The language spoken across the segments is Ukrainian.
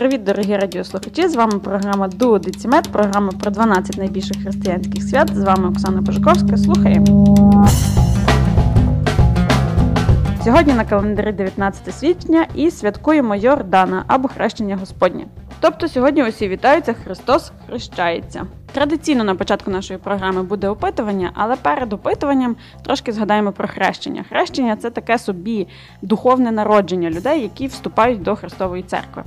Привіт, дорогі радіослухачі! З вами програма Дуо Децімет, програма про 12 найбільших християнських свят. З вами Оксана Пожиковська. Слухаємо. Сьогодні на календарі 19 січня і святкуємо Йордана або хрещення Господнє. Тобто сьогодні усі вітаються, Христос хрещається. Традиційно на початку нашої програми буде опитування, але перед опитуванням трошки згадаємо про хрещення. Хрещення це таке собі духовне народження людей, які вступають до Христової церкви.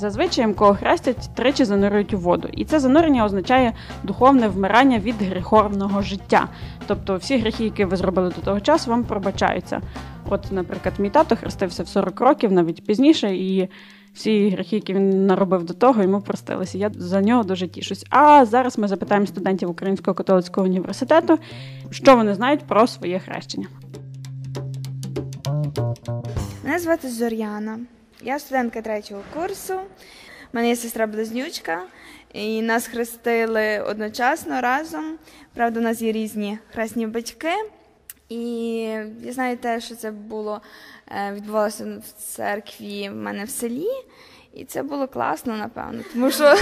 Зазвичай кого хрестять, тричі занурюють у воду. І це занурення означає духовне вмирання від гріховного життя. Тобто всі гріхи, які ви зробили до того часу, вам пробачаються. От, наприклад, мій тато хрестився в 40 років, навіть пізніше, і всі гріхи, які він наробив до того, йому простилися. Я за нього дуже тішусь. А зараз ми запитаємо студентів Українського католицького університету, що вони знають про своє хрещення. Мене звати Зоряна. Я студентка третього курсу. У мене є сестра близнючка, і нас хрестили одночасно разом. Правда, у нас є різні хресні батьки. І я знаю те, що це було е, відбувалося в церкві в мене в селі, і це було класно, напевно. Тому що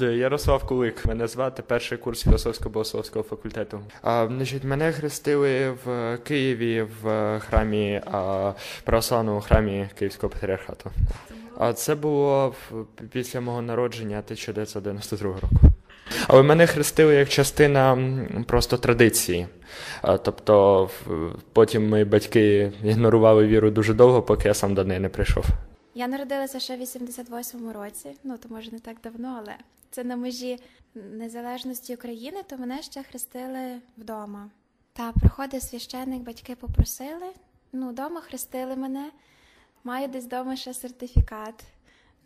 Ярослав Кулик, мене звати перший курс філософсько богословського факультету. А, значить, мене хрестили в Києві в храмі а, православному храмі Київського патріархату. А це було після мого народження 1992 року. Але мене хрестили як частина просто традиції. Тобто, потім мої батьки ігнорували віру дуже довго, поки я сам до неї не прийшов. Я народилася ще в 88-му році, ну то може не так давно, але це на межі незалежності України, то мене ще хрестили вдома. Та приходив священник, батьки попросили. Ну, вдома хрестили мене. Маю десь вдома ще сертифікат.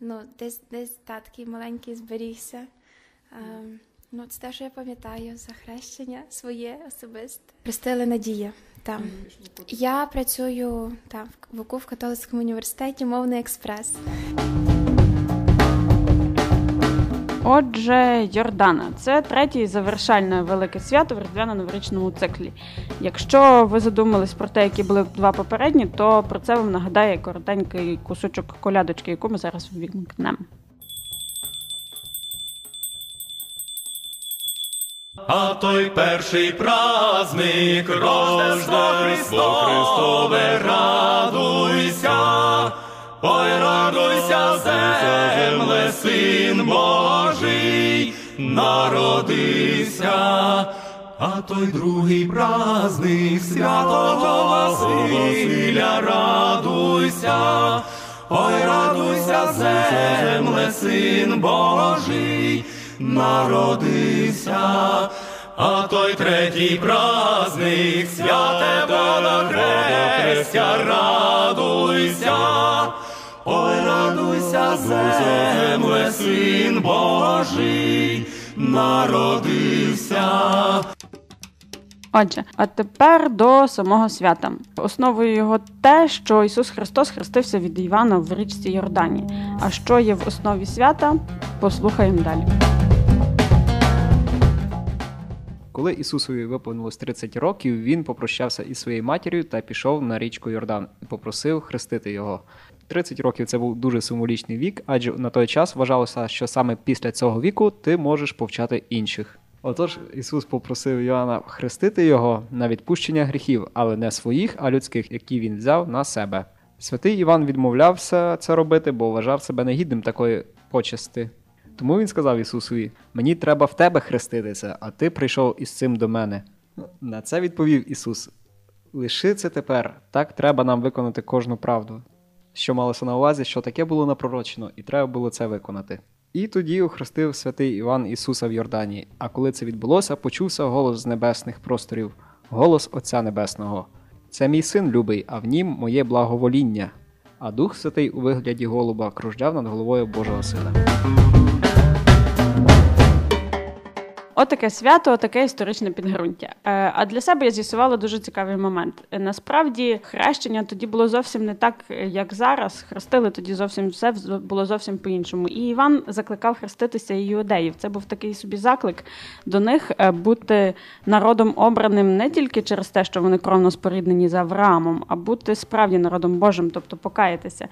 Ну, десь десь та, такий маленький зберігся. Ем, ну, це те, що я пам'ятаю за хрещення своє особисте. Хрестили Надія. Там. Я працюю там в ВУКУ в католицькому університеті мовний експрес. Отже, Йордана це третє і завершальне велике свято в різдвяно-новорічному циклі. Якщо ви задумались про те, які були два попередні, то про це вам нагадає коротенький кусочок колядочки, яку ми зараз ввімкнемо. А той перший праздник Рождество Христове, радуйся, ой, радуйся, земле, син Божий, народився. А той другий праздник святого Василя, радуйся, ой, радуйся, земле, син Божий, народився. А той третій праздник святе Водохрестя, радуйся, ой, радуйся, земле, син Божий, народився. Отже, а тепер до самого свята. Основою його те, що Ісус Христос хрестився від Івана в річці Йордані. А що є в основі свята, послухаємо далі. Коли Ісусові виповнилось 30 років, він попрощався із своєю матір'ю та пішов на річку Йордан і попросив хрестити його. 30 років це був дуже символічний вік, адже на той час вважалося, що саме після цього віку ти можеш повчати інших. Отож, Ісус попросив Йоанна хрестити його на відпущення гріхів, але не своїх, а людських, які він взяв на себе. Святий Іван відмовлявся це робити, бо вважав себе негідним такої почести. Тому він сказав Ісусові: Мені треба в тебе хреститися, а ти прийшов із цим до мене. На це відповів Ісус: Лиши це тепер, так треба нам виконати кожну правду. Що малося на увазі, що таке було напророчено, і треба було це виконати. І тоді охрестив святий Іван Ісуса в Йордані. А коли це відбулося, почувся голос з небесних просторів, голос Отця Небесного. Це мій син любий, а в нім моє благовоління. А Дух Святий у вигляді голуба кружляв над головою Божого Сина. Отаке свято, отаке історичне підґрунтя. Е, А для себе я з'ясувала дуже цікавий момент. Насправді, хрещення тоді було зовсім не так, як зараз. Хрестили тоді зовсім все було зовсім по-іншому. І Іван закликав хреститися і іудеїв. Це був такий собі заклик до них е, бути народом обраним не тільки через те, що вони кровно споріднені з Авраамом, а бути справді народом Божим, тобто покаятися.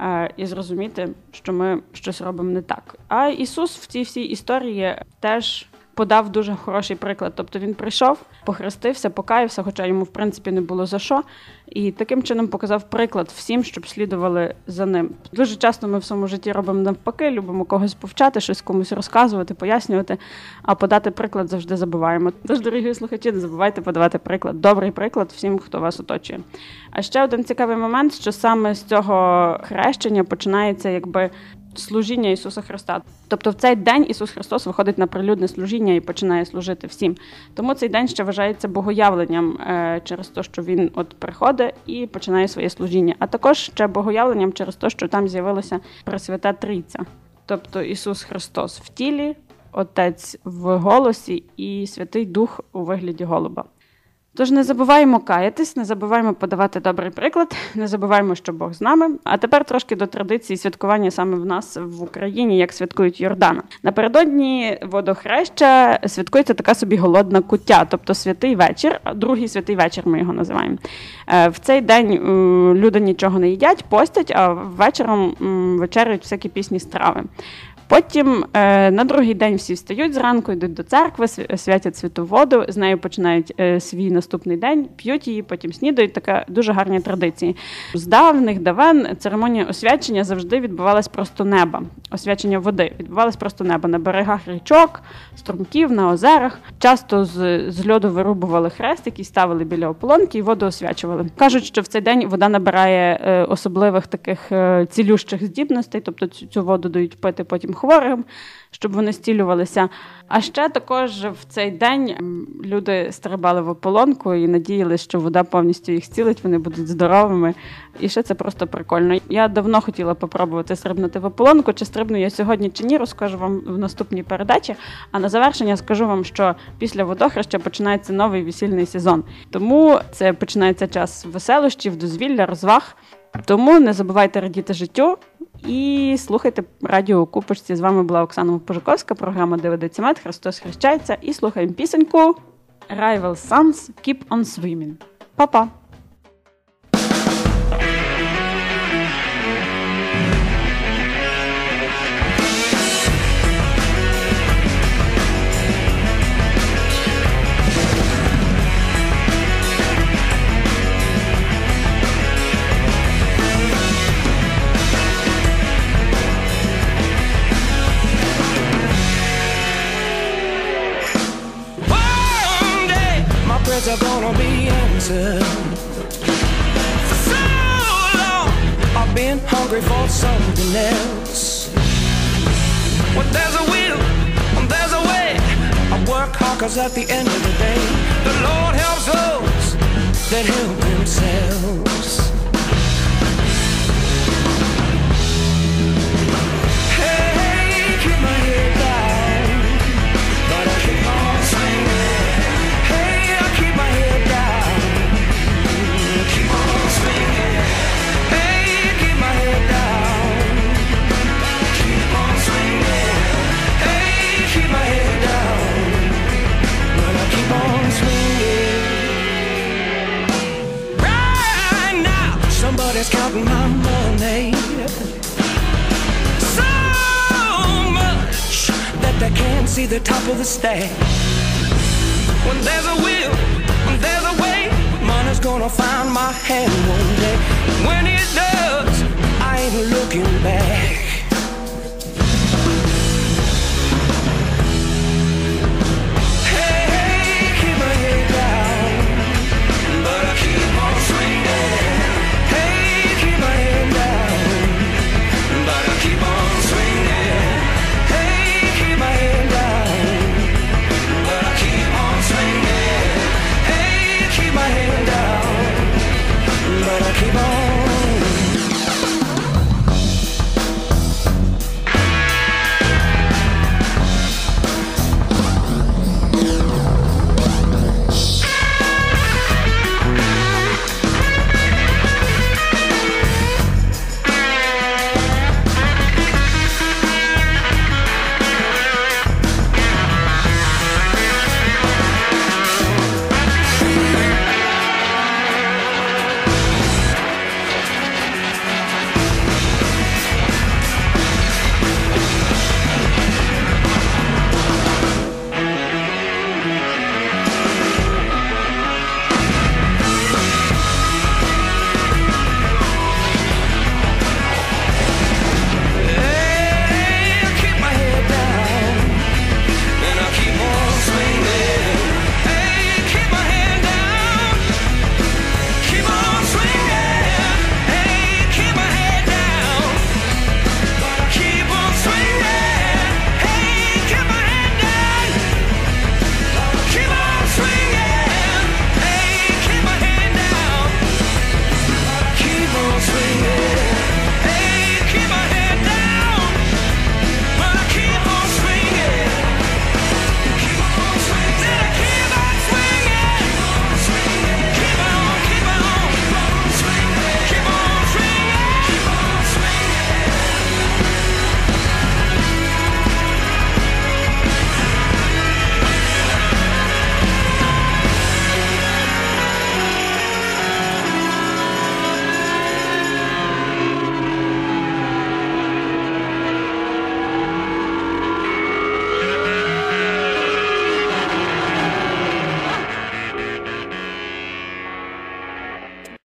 е, і зрозуміти, що ми щось робимо не так. А Ісус в цій всій історії теж подав дуже хороший приклад. Тобто він прийшов, похрестився, покаявся, хоча йому в принципі не було за що. І таким чином показав приклад всім, щоб слідували за ним. Дуже часто ми в своєму житті робимо навпаки, любимо когось повчати, щось комусь розказувати, пояснювати, а подати приклад завжди забуваємо. Тож, дорогі слухачі, не забувайте подавати приклад, добрий приклад всім, хто вас оточує. А ще один цікавий момент, що саме з цього хрещення починається якби служіння Ісуса Христа. Тобто в цей день Ісус Христос виходить на прилюдне служіння і починає служити всім. Тому цей день ще вважається богоявленням е, через те, що він от приходить і починає своє служіння. А також ще богоявленням через те, що там з'явилася Пресвята Трійця, тобто Ісус Христос в тілі, Отець в голосі і Святий Дух у вигляді голуба. Тож не забуваємо каятись, не забуваємо подавати добрий приклад, не забуваємо, що Бог з нами. А тепер трошки до традиції святкування саме в нас в Україні, як святкують Йордана. Напередодні водохреща святкується така собі голодна куття, тобто святий вечір, другий святий вечір ми його називаємо. Е, в цей день люди нічого не їдять, постять, а вечором вечеряють всякі пісні страви. Потім е, на другий день всі встають зранку, йдуть до церкви, святять святу воду, з нею починають е, свій наступний день, п'ють її, потім снідають. Така дуже гарні традиції. З давних давен церемонія освячення завжди відбувалась просто неба. Освячення води відбувалось просто неба на берегах річок, струмків, на озерах. Часто з, з льоду вирубували хрест, який ставили біля ополонки і воду освячували. Кажуть, що в цей день вода набирає е, особливих таких е, цілющих здібностей, тобто цю, цю воду дають пити потім хворим, щоб вони стілювалися. А ще також в цей день люди стрибали в ополонку і надіялися, що вода повністю їх зцілить, вони будуть здоровими. І ще це просто прикольно. Я давно хотіла попробувати стрибнути в ополонку. Чи стрибну я сьогодні чи ні, розкажу вам в наступній передачі. А на завершення скажу вам, що після водохреща починається новий весільний сезон. Тому це починається час веселощів, дозвілля, розваг. Тому не забувайте радіти життю і слухайте радіо Купочці. З вами була Оксана Пожиковська, програма «Дивидиться мед», Христос хрещається. І слухаємо пісеньку Rival Sons Keep on Swimming. Па-па! Prayers are gonna be answered. For so long, I've been hungry for something else. When there's a will, when there's a way, I work hard cause at the end of the day, the Lord helps those that help themselves. See the top of the stack. When there's a will, when there's a way, money's gonna find my hand one day. When